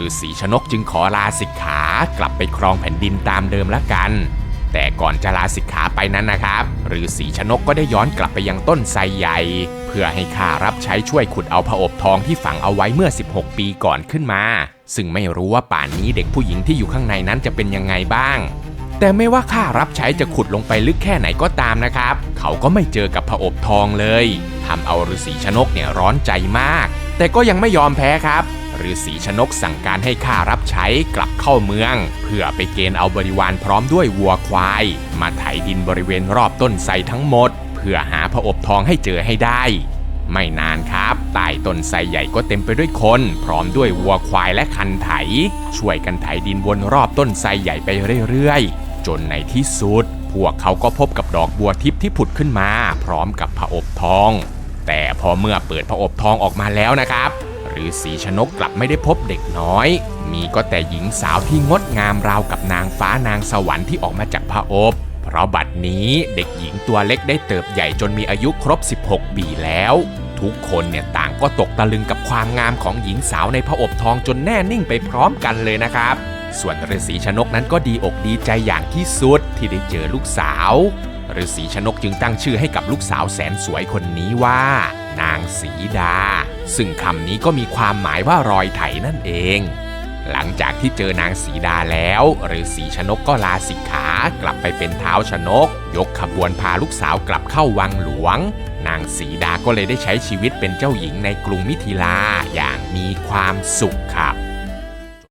ฤาษีชนกจึงขอลาสิกขากลับไปครองแผ่นดินตามเดิมละกัน แต่ก่อนจะลาสิกขาไปนั้นนะครับฤาษีชนกก็ได้ย้อนกลับไปยังต้นไทรใหญ่ เพื่อให้ข้ารับใช้ช่วยขุดเอาผอบทองที่ฝังเอาไว้เมื่อ 16 ปีก่อนขึ้นมา ซึ่งไม่รู้ว่าป่านนี้เด็กผู้หญิงที่อยู่ข้างในนั้นจะเป็นยังไงบ้างแต่ไม่ว่าข้ารับใช้จะขุดลงไปลึกแค่ไหนก็ตามนะครับ เขาก็ไม่เจอกับผอบทองเลย ทำเอาฤาษีชนกเนี่ยร้อนใจมาก แต่ก็ยังไม่ยอมแพ้ครับ ฤาษีชนกสั่งการให้ข้ารับใช้กลับเข้าเมือง เพื่อไปเกณฑ์เอาบริวารพร้อมด้วยวัวควาย มาไถดินบริเวณรอบต้นไทรทั้งหมด เพื่อหาผอบทองให้เจอให้ได้ ไม่นานครับใต้ต้นไทรใหญ่ก็เต็มไปด้วยคน พร้อมด้วยวัวควายและคันไถ ช่วยกันไถดินวนรอบต้นไทรใหญ่ไปเรื่อยๆ จนในที่สุด พวกเขาก็พบกับดอกบัวทิพย์ที่ผุดขึ้นมา พร้อมกับผอบทองแต่พอเมื่อเปิดผอบทองออกมาแล้วนะครับ ฤาษีชนกกลับไม่ได้พบเด็กน้อย มีก็แต่หญิงสาวที่งดงามราวกับนางฟ้านางสวรรค์ที่ออกมาจากผอบ เพราะบัดนี้เด็กหญิงตัวเล็กได้เติบใหญ่จนมีอายุครบ 16 ปีแล้ว ทุกคนเนี่ยต่างก็ตกตะลึงกับความงามของหญิงสาวในผอบทองจนแน่นิ่งไปพร้อมกันเลยนะครับ ส่วนฤาษีชนกนั้นก็ดีอกดีใจอย่างที่สุดที่ได้เจอลูกสาวฤาษีชนกจึงตั้งชื่อให้กับลูกสาวแสนสวยคนนี้ว่า นางสีดา ซึ่งคำนี้ก็มีความหมายว่ารอยไถนั่นเอง หลังจากที่เจอนางสีดาแล้วฤาษีชนกก็ลาสิกขากลับไปเป็นเท้าชนก ยกขบวนพาลูกสาวกลับเข้าวังหลวง นางสีดาก็เลยได้ใช้ชีวิตเป็นเจ้าหญิงในกรุงมิถิลาอย่างมีความสุขครั